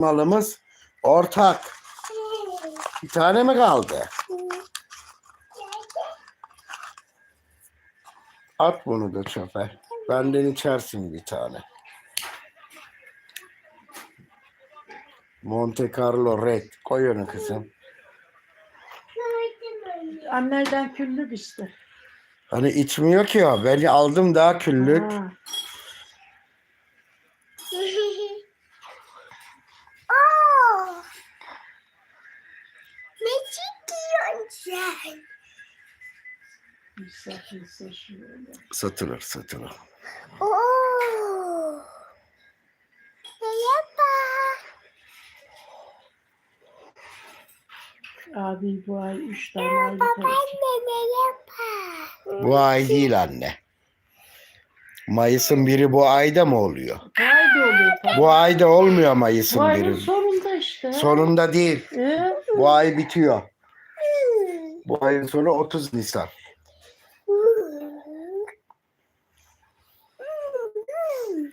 malımız ortak. Bir tane mi kaldı? At bunu da çöpe. Benden içersin bir tane. Monte Carlo Red. Koy onu kızım. Annelerden küllük işte. Hani içmiyor ki o. Ben aldım daha küllük. Ha. Satılır satılır. Merhaba. Abi bu ay üç tane aylık alacak. Anne merhaba. Bu ay değil anne. Mayıs'ın biri bu ayda mı oluyor? Bu ay da oluyor tabii. Bu ayda olmuyor Bu Mayıs'ın ayın biri. sonunda işte. Sonunda değil. Ee, Bu ay bitiyor. Bu ayın sonu 30 Nisan.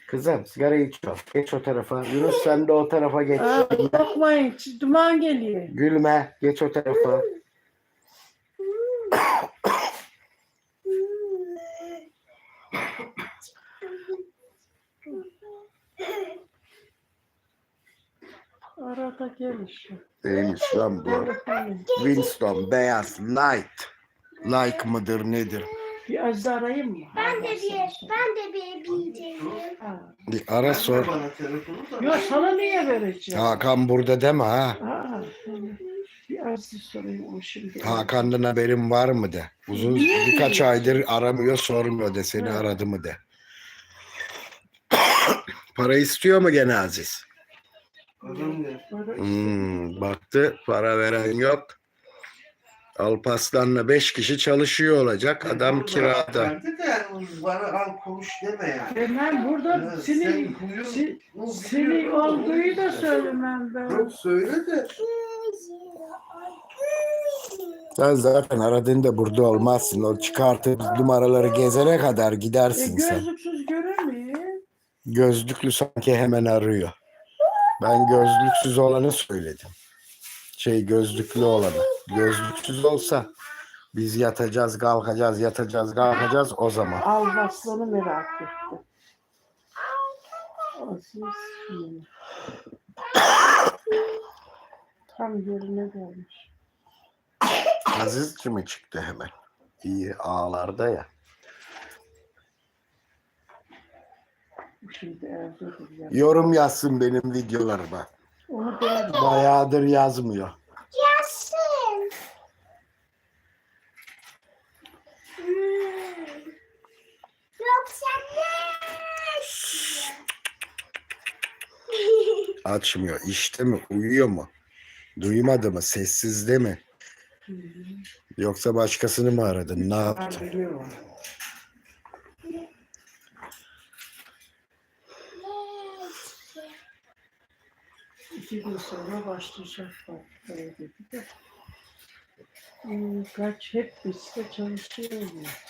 Kızım sigara içiyor. Geç o tarafa. Yunus sen de o tarafa geç. aa, bakmayın duman geliyor. Gülme. Geç o tarafa. Arada gelişiyor. Neymiş lan bu? Winston beyaz light. Like mıdır nedir? Bir Aziz arayayım mı? Ben de bir, ben de bir bileceğim. Bir ara sor. Yok sana niye vereceğim? Hakan burada deme ha. Aa, bir Aziz sorayım o şimdi. Hakan'dan haberin var mı de. Uzun birkaç aydır aramıyor sormuyor de seni aradı mı de. Para istiyor mu gene Aziz? Hmm, baktı para veren yok. Alpaslan'la beş kişi çalışıyor olacak. Adam kirada. Bana al konuş deme yani. Hemen burada Ya seni, si- Bu seni olduğu da söylemem ben. Yok söyle de. Sen zaten aradığında burada olmazsın. O çıkartıp numaraları gezene kadar E, gidersin sen. gözlüksüz göremiyor. Gözlüklü sanki hemen arıyor. Ben gözlüksüz olanı söyledim. Şey gözlüklü olanı. Gözlüksüz olsa biz yatacağız, kalkacağız, yatacağız, kalkacağız o zaman. Al aslanı merak etti. Aziz şimdi. Tam yerine gelmiş. Azizci mi çıktı hemen? İyi ağlarda ya. Şimdi. Yorum yazsın benim videolarıma. Bayağıdır yazmıyor. Yazsın. Hmm. Yoksa ne? Açmıyor. İşte mi? Uyuyor mu? Duymadı mı? Sessizde mi? Yoksa başkasını mı aradın? Ne yaptın? İki gün sonra başlayacak fabrikaya dedi de. Hmm, Kaç hep bizde çalışıyor diyor.